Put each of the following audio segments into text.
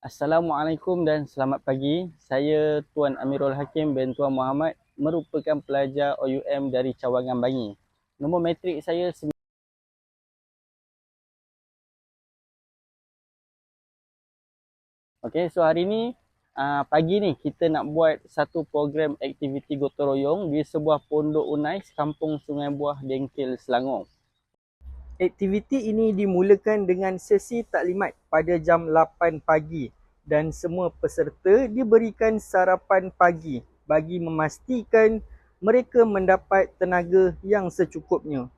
Assalamualaikum dan selamat pagi. Saya Tuan Amirul Hakim bin Tuan Muhammad merupakan pelajar OUM dari Cawangan Bangi. Nombor matrik saya Okey, so hari ni uh, pagi ni kita nak buat satu program aktiviti gotong royong di sebuah pondok UNAIS Kampung Sungai Buah Dengkil Selangor. Aktiviti ini dimulakan dengan sesi taklimat pada jam 8 pagi dan semua peserta diberikan sarapan pagi bagi memastikan mereka mendapat tenaga yang secukupnya.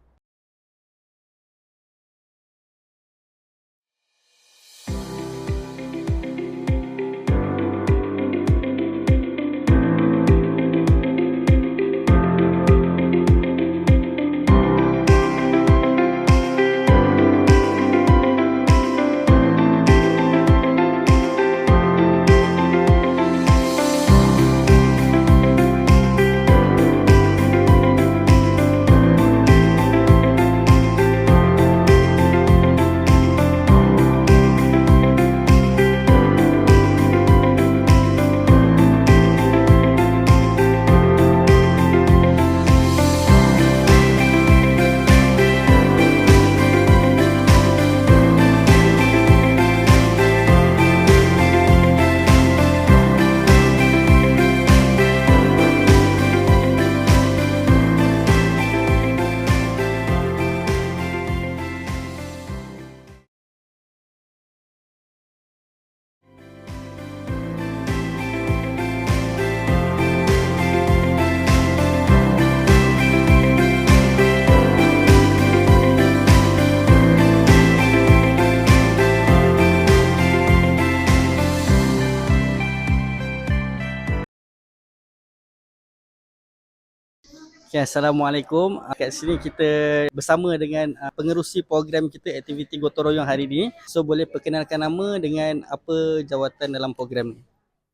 Okay, Assalamualaikum. Uh, Kat sini kita bersama dengan uh, pengerusi program kita aktiviti gotong royong hari ini. So boleh perkenalkan nama dengan apa jawatan dalam program ni.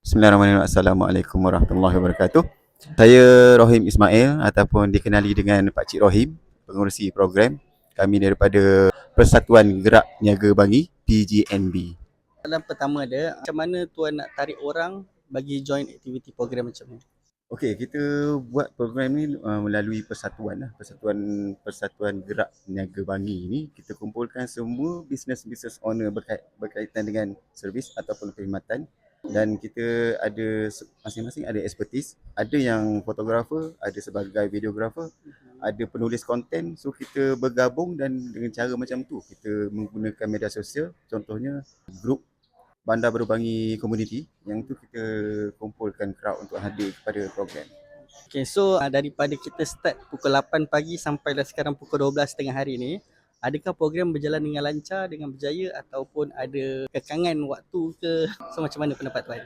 Bismillahirrahmanirrahim. Assalamualaikum warahmatullahi wabarakatuh. Saya Rohim Ismail ataupun dikenali dengan Pak Cik Rohim, pengurusi program. Kami daripada Persatuan Gerak Niaga Bangi, PGNB. Soalan pertama dia, macam mana tuan nak tarik orang bagi join aktiviti program macam ni? Okey, kita buat program ni uh, melalui persatuan lah. Persatuan Persatuan Gerak Niaga Bangi ni kita kumpulkan semua business-business owner berkait, berkaitan dengan servis ataupun perkhidmatan dan kita ada masing-masing ada expertise. Ada yang fotografer, ada sebagai videographer, ada penulis konten. So kita bergabung dan dengan cara macam tu kita menggunakan media sosial contohnya grup Bandar Baru Bangi Community yang tu kita kumpulkan crowd untuk hadir kepada program. Okay, so uh, daripada kita start pukul 8 pagi sampai dah sekarang pukul 12 tengah hari ni, adakah program berjalan dengan lancar, dengan berjaya ataupun ada kekangan waktu ke? So macam mana pendapat tuan?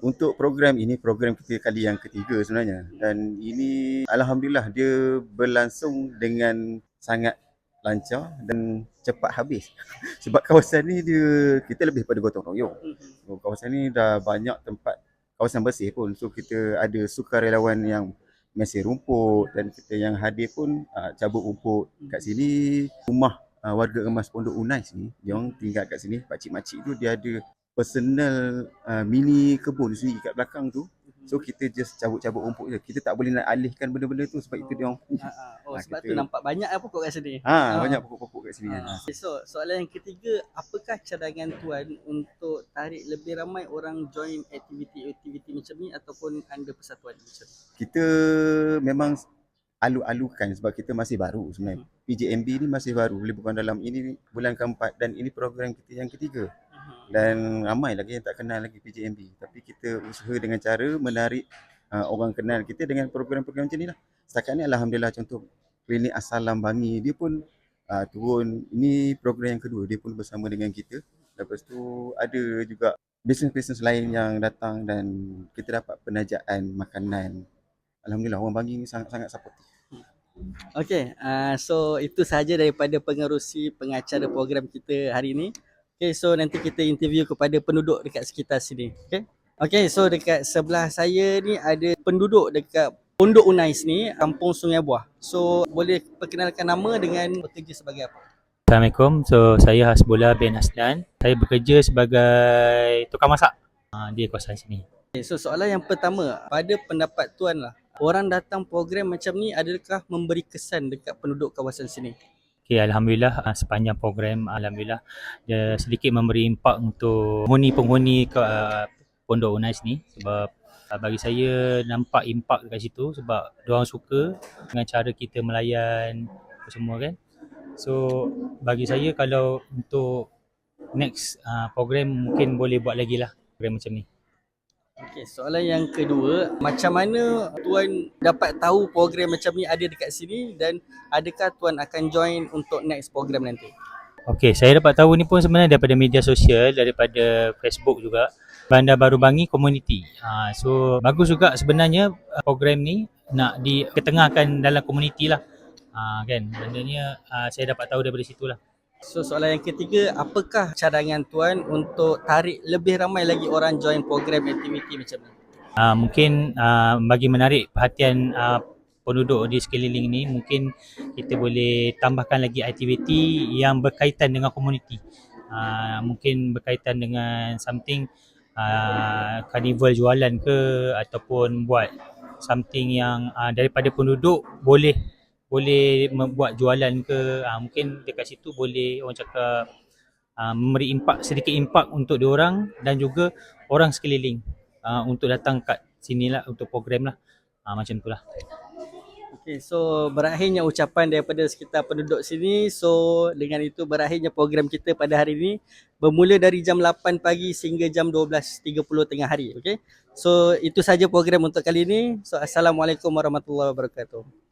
Untuk program ini program kita kali yang ketiga sebenarnya dan ini alhamdulillah dia berlangsung dengan sangat lancar dan cepat habis. Sebab kawasan ni dia kita lebih pada gotong royong. So, kawasan ni dah banyak tempat kawasan bersih pun. So kita ada sukarelawan yang mesir rumput dan kita yang hadir pun uh, cabut rumput kat sini. Rumah uh, warga emas Pondok Unais ni, dia orang tinggal kat sini. Pakcik makcik tu dia ada personal uh, mini kebun sendiri kat belakang tu. So kita just cabut-cabut rumput je. Kita tak boleh nak alihkan benda-benda tu sebab itu dia orang Ah, ah. Oh, Ah, sebab kita- tu nampak banyak lah pokok kat sini. ha banyak pokok-pokok kat sini. Ah. Okay, so soalan yang ketiga, apakah cadangan tuan untuk tarik lebih ramai orang join aktiviti-aktiviti macam ni ataupun anda persatuan macam ni? kita memang alu-alukan sebab kita masih baru sebenarnya. PJMB ni masih baru, boleh bukan dalam ini bulan keempat dan ini program kita yang ketiga. Dan ramai lagi yang tak kenal lagi PJMB. Tapi kita usaha dengan cara menarik uh, orang kenal kita dengan program-program macam ni lah. Setakat ni Alhamdulillah contoh klinik Asalam Bangi dia pun uh, turun. Ini program yang kedua, dia pun bersama dengan kita. Lepas tu ada juga bisnes-bisnes lain yang datang dan kita dapat penajaan makanan. Alhamdulillah orang Bangi ni sangat-sangat supportive. Okay, uh, so itu sahaja daripada pengerusi pengacara program kita hari ini. Okay, so nanti kita interview kepada penduduk dekat sekitar sini. Okay. Okay, so dekat sebelah saya ni ada penduduk dekat Pondok Unais ni, Kampung Sungai Buah. So boleh perkenalkan nama dengan bekerja sebagai apa? Assalamualaikum. So saya Hasbullah bin Aslan. Saya bekerja sebagai tukang masak uh, di kawasan sini. Okay, so soalan yang pertama, pada pendapat tuan lah, orang datang program macam ni adakah memberi kesan dekat penduduk kawasan sini? Okay, Alhamdulillah uh, sepanjang program Alhamdulillah dia sedikit memberi impak untuk penghuni-penghuni ke uh, Pondok Unais ni sebab uh, bagi saya nampak impak dekat situ sebab orang suka dengan cara kita melayan semua kan. So bagi saya kalau untuk next uh, program mungkin boleh buat lagi lah program macam ni. Okey, soalan yang kedua, macam mana tuan dapat tahu program macam ni ada dekat sini dan adakah tuan akan join untuk next program nanti? Okey, saya dapat tahu ni pun sebenarnya daripada media sosial, daripada Facebook juga. Bandar Baru Bangi Community. Ha, so bagus juga sebenarnya uh, program ni nak diketengahkan dalam komuniti lah. Ha, kan, maknanya uh, saya dapat tahu daripada situ lah. So soalan yang ketiga, apakah cadangan tuan untuk tarik lebih ramai lagi orang join program aktiviti macam ni? Uh, mungkin uh, bagi menarik perhatian uh, penduduk di sekeliling ni mungkin kita boleh tambahkan lagi aktiviti yang berkaitan dengan komuniti. Uh, mungkin berkaitan dengan something uh, carnival jualan ke ataupun buat something yang uh, daripada penduduk boleh boleh membuat jualan ke uh, mungkin dekat situ boleh orang cakap uh, memberi impak sedikit impak untuk diorang dan juga orang sekeliling uh, untuk datang kat sini lah untuk program lah uh, macam tu lah Okey, so berakhirnya ucapan daripada sekitar penduduk sini. So dengan itu berakhirnya program kita pada hari ini bermula dari jam 8 pagi sehingga jam 12.30 tengah hari. Okey. So itu saja program untuk kali ini. So assalamualaikum warahmatullahi wabarakatuh.